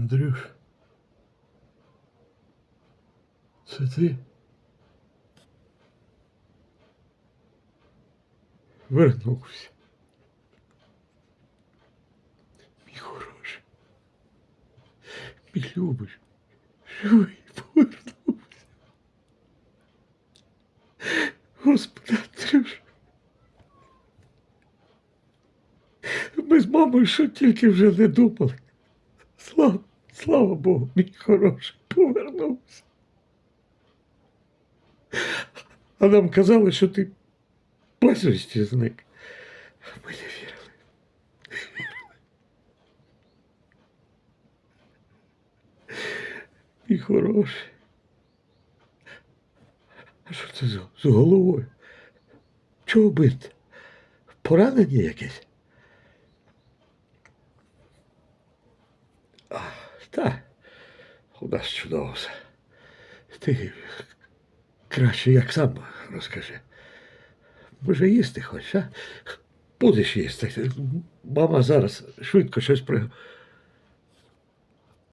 Андрюш. Це ти? Вернувся. Мій хороший. Мій любий. Живий повернувся. Господи, Андрюш. Ми з мамою що тільки вже не думали. Слава, слава Богу, мій хороший повернувся. А нам казали, що ти безвісті зник. Ми не вірили. Мій хороший. А що це з, з головою? Чого бити? Поранення якесь? А, та, у нас чудово все. Ти краще як сам розкажи. Може, їсти хочеш, а? Будеш їсти. Мама зараз швидко щось при...